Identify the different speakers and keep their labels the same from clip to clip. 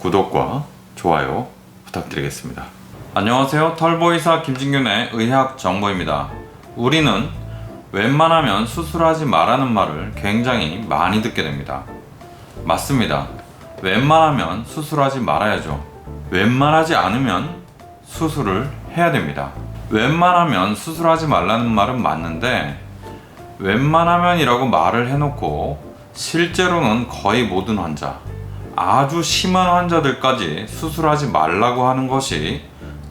Speaker 1: 구독과 좋아요 부탁드리겠습니다. 안녕하세요. 털보이사 김진균의 의학 정보입니다. 우리는 웬만하면 수술하지 말라는 말을 굉장히 많이 듣게 됩니다. 맞습니다. 웬만하면 수술하지 말아야죠. 웬만하지 않으면 수술을 해야 됩니다. 웬만하면 수술하지 말라는 말은 맞는데 웬만하면이라고 말을 해놓고 실제로는 거의 모든 환자, 아주 심한 환자들까지 수술하지 말라고 하는 것이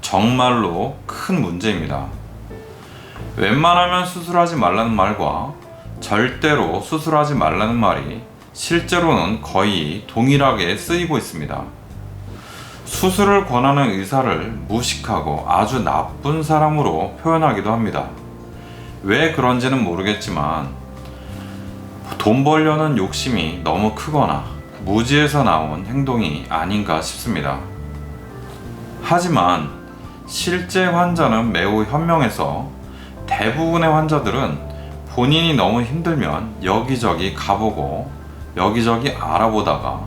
Speaker 1: 정말로 큰 문제입니다. 웬만하면 수술하지 말라는 말과 절대로 수술하지 말라는 말이 실제로는 거의 동일하게 쓰이고 있습니다. 수술을 권하는 의사를 무식하고 아주 나쁜 사람으로 표현하기도 합니다. 왜 그런지는 모르겠지만 돈 벌려는 욕심이 너무 크거나 무지에서 나온 행동이 아닌가 싶습니다. 하지만 실제 환자는 매우 현명해서 대부분의 환자들은 본인이 너무 힘들면 여기저기 가보고 여기저기 알아보다가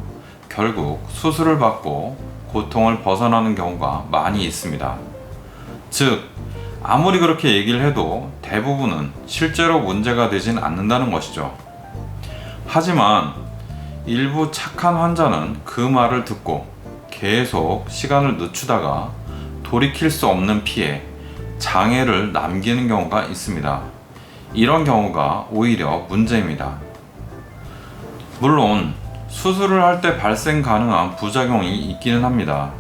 Speaker 1: 결국 수술을 받고 고통을 벗어나는 경우가 많이 있습니다. 즉, 아무리 그렇게 얘기를 해도 대부분은 실제로 문제가 되진 않는다는 것이죠. 하지만 일부 착한 환자는 그 말을 듣고 계속 시간을 늦추다가 돌이킬 수 없는 피해, 장애를 남기는 경우가 있습니다. 이런 경우가 오히려 문제입니다. 물론 수술을 할 때 발생 가능한 부작용이 있기는 합니다.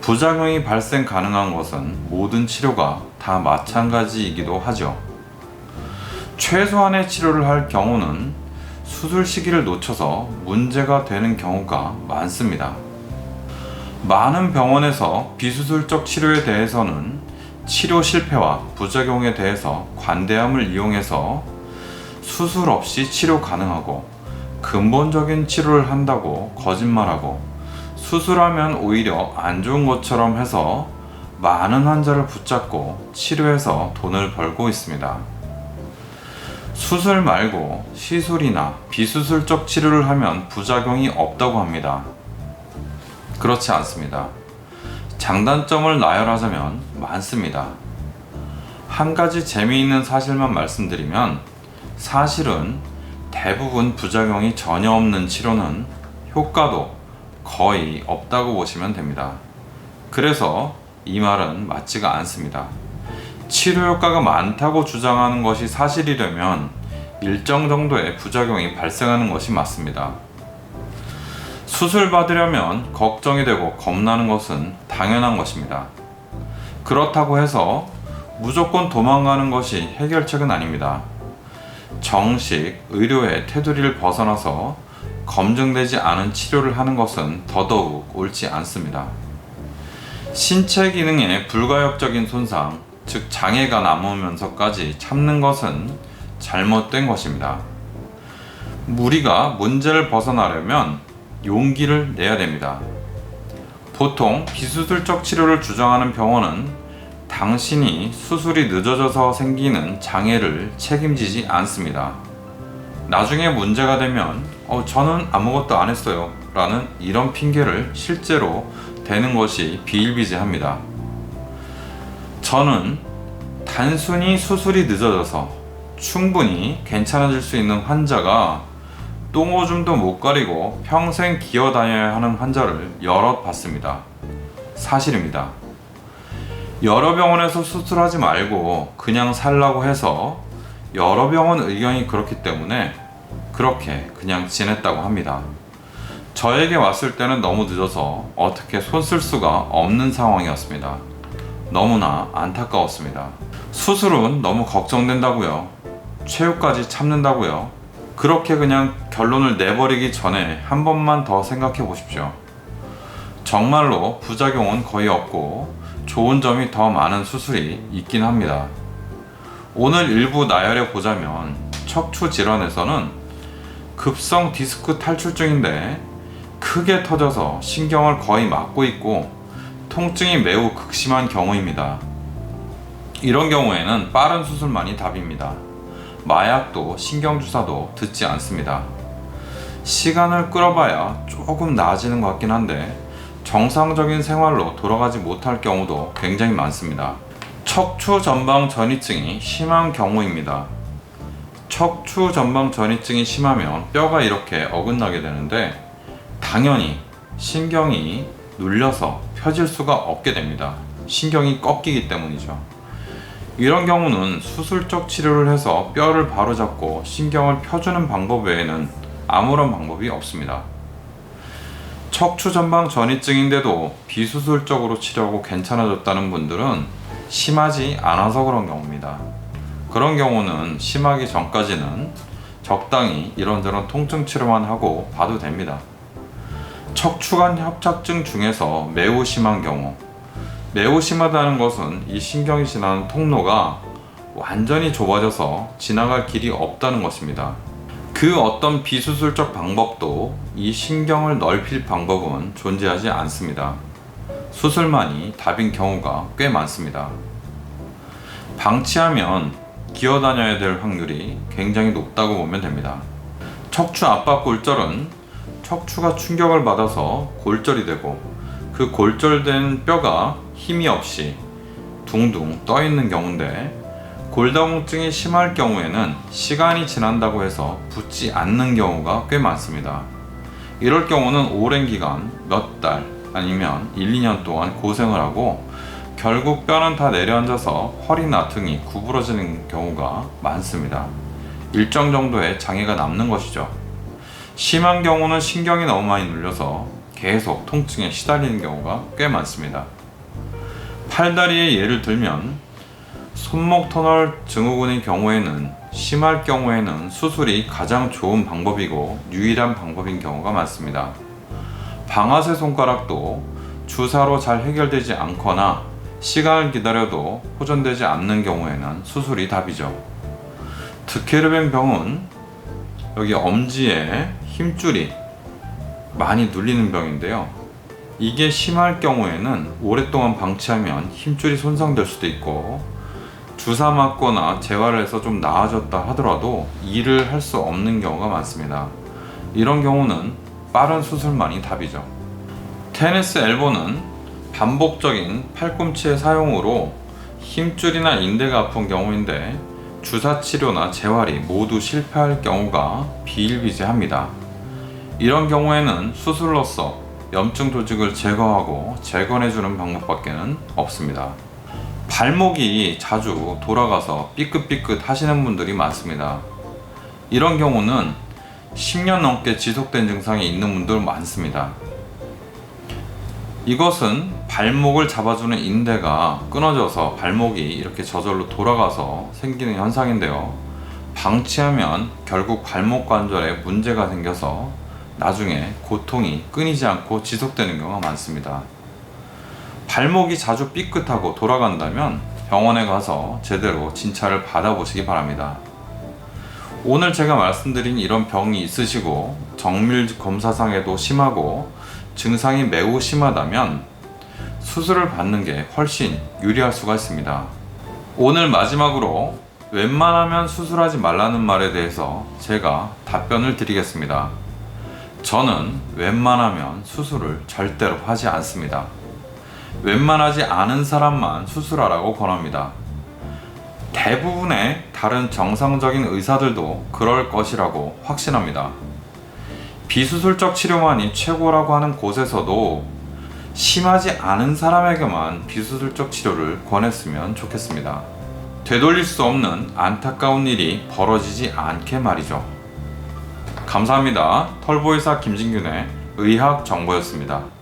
Speaker 1: 부작용이 발생 가능한 것은 모든 치료가 다 마찬가지이기도 하죠. 최소한의 치료를 할 경우는 수술 시기를 놓쳐서 문제가 되는 경우가 많습니다. 많은 병원에서 비수술적 치료에 대해서는 치료 실패와 부작용에 대해서 관대함을 이용해서 수술 없이 치료 가능하고 근본적인 치료를 한다고 거짓말하고 수술하면 오히려 안 좋은 것처럼 해서 많은 환자를 붙잡고 치료해서 돈을 벌고 있습니다. 수술 말고 시술이나 비수술적 치료를 하면 부작용이 없다고 합니다. 그렇지 않습니다. 장단점을 나열하자면 많습니다. 한 가지 재미있는 사실만 말씀드리면 사실은 대부분 부작용이 전혀 없는 치료는 효과도 거의 없다고 보시면 됩니다. 그래서 이 말은 맞지가 않습니다. 치료 효과가 많다고 주장하는 것이 사실이려면 일정 정도의 부작용이 발생하는 것이 맞습니다. 수술 받으려면 걱정이 되고 겁나는 것은 당연한 것입니다. 그렇다고 해서 무조건 도망가는 것이 해결책은 아닙니다. 정식 의료의 테두리를 벗어나서 검증되지 않은 치료를 하는 것은 더더욱 옳지 않습니다. 신체 기능의 불가역적인 손상, 즉 장애가 남으면서까지 참는 것은 잘못된 것입니다. 우리가 문제를 벗어나려면 용기를 내야 됩니다. 보통 비수술적 치료를 주장하는 병원은 당신이 수술이 늦어져서 생기는 장애를 책임지지 않습니다. 나중에 문제가 되면 어, 저는 아무것도 안 했어요 라는 이런 핑계를 실제로 대는 것이 비일비재합니다. 저는 단순히 수술이 늦어져서 충분히 괜찮아질 수 있는 환자가 똥오줌도 못 가리고 평생 기어 다녀야 하는 환자를 여러 봤습니다. 사실입니다. 여러 병원에서 수술하지 말고 그냥 살라고 해서 여러 병원 의견이 그렇기 때문에 그렇게 그냥 지냈다고 합니다. 저에게 왔을 때는 너무 늦어서 어떻게 손 쓸 수가 없는 상황이었습니다. 너무나 안타까웠습니다. 수술은 너무 걱정된다고요. 최후까지 참는다고요. 그렇게 그냥 결론을 내버리기 전에 한 번만 더 생각해 보십시오. 정말로 부작용은 거의 없고 좋은 점이 더 많은 수술이 있긴 합니다. 오늘 일부 나열해 보자면 척추 질환에서는 급성 디스크 탈출증인데 크게 터져서 신경을 거의 막고 있고 통증이 매우 극심한 경우입니다. 이런 경우에는 빠른 수술만이 답입니다. 마약도 신경주사도 듣지 않습니다. 시간을 끌어봐야 조금 나아지는 것 같긴 한데 정상적인 생활로 돌아가지 못할 경우도 굉장히 많습니다. 척추 전방 전이증이 심한 경우입니다. 척추 전방 전이증이 심하면 뼈가 이렇게 어긋나게 되는데 당연히 신경이 눌려서 펴질 수가 없게 됩니다. 신경이 꺾이기 때문이죠. 이런 경우는 수술적 치료를 해서 뼈를 바로잡고 신경을 펴주는 방법 외에는 아무런 방법이 없습니다. 척추 전방 전이증인데도 비수술적으로 치료하고 괜찮아졌다는 분들은 심하지 않아서 그런 경우입니다. 그런 경우는 심하기 전까지는 적당히 이런저런 통증 치료만 하고 봐도 됩니다. 척추관 협착증 중에서 매우 심한 경우, 매우 심하다는 것은 이 신경이 지나는 통로가 완전히 좁아져서 지나갈 길이 없다는 것입니다. 그 어떤 비수술적 방법도 이 신경을 넓힐 방법은 존재하지 않습니다. 수술만이 답인 경우가 꽤 많습니다. 방치하면 기어 다녀야 될 확률이 굉장히 높다고 보면 됩니다. 척추 압박 골절은 척추가 충격을 받아서 골절이 되고 그 골절된 뼈가 힘이 없이 둥둥 떠 있는 경우인데 골다공증이 심할 경우에는 시간이 지난다고 해서 붙지 않는 경우가 꽤 많습니다. 이럴 경우는 오랜 기간 몇 달 아니면 1, 2년 동안 고생을 하고 결국 뼈는 다 내려앉아서 허리나 등이 구부러지는 경우가 많습니다. 일정 정도의 장애가 남는 것이죠. 심한 경우는 신경이 너무 많이 눌려서 계속 통증에 시달리는 경우가 꽤 많습니다. 팔다리의 예를 들면 손목 터널 증후군의 경우에는 심할 경우에는 수술이 가장 좋은 방법이고 유일한 방법인 경우가 많습니다. 방아쇠 손가락도 주사로 잘 해결되지 않거나 시간을 기다려도 호전되지 않는 경우에는 수술이 답이죠. 드케르벤 병은 여기 엄지에 힘줄이 많이 눌리는 병인데요. 이게 심할 경우에는 오랫동안 방치하면 힘줄이 손상될 수도 있고 주사 맞거나 재활을 해서 좀 나아졌다 하더라도 일을 할 수 없는 경우가 많습니다. 이런 경우는 빠른 수술만이 답이죠. 테니스 엘보는 반복적인 팔꿈치의 사용으로 힘줄이나 인대가 아픈 경우인데 주사 치료나 재활이 모두 실패할 경우가 비일비재합니다. 이런 경우에는 수술로서 염증 조직을 제거하고 재건해주는 방법밖에는 없습니다. 발목이 자주 돌아가서 삐끗삐끗 하시는 분들이 많습니다. 이런 경우는 10년 넘게 지속된 증상이 있는 분들 많습니다. 이것은 발목을 잡아주는 인대가 끊어져서 발목이 이렇게 저절로 돌아가서 생기는 현상인데요. 방치하면 결국 발목 관절에 문제가 생겨서 나중에 고통이 끊이지 않고 지속되는 경우가 많습니다. 발목이 자주 삐끗하고 돌아간다면 병원에 가서 제대로 진찰을 받아보시기 바랍니다. 오늘 제가 말씀드린 이런 병이 있으시고 정밀 검사상에도 심하고 증상이 매우 심하다면 수술을 받는 게 훨씬 유리할 수가 있습니다. 오늘 마지막으로 웬만하면 수술하지 말라는 말에 대해서 제가 답변을 드리겠습니다. 저는 웬만하면 수술을 절대로 하지 않습니다. 웬만하지 않은 사람만 수술하라고 권합니다. 대부분의 다른 정상적인 의사들도 그럴 것이라고 확신합니다. 비수술적 치료만이 최고라고 하는 곳에서도 심하지 않은 사람에게만 비수술적 치료를 권했으면 좋겠습니다. 되돌릴 수 없는 안타까운 일이 벌어지지 않게 말이죠. 감사합니다. 털보이사 김진균의 의학 정보였습니다.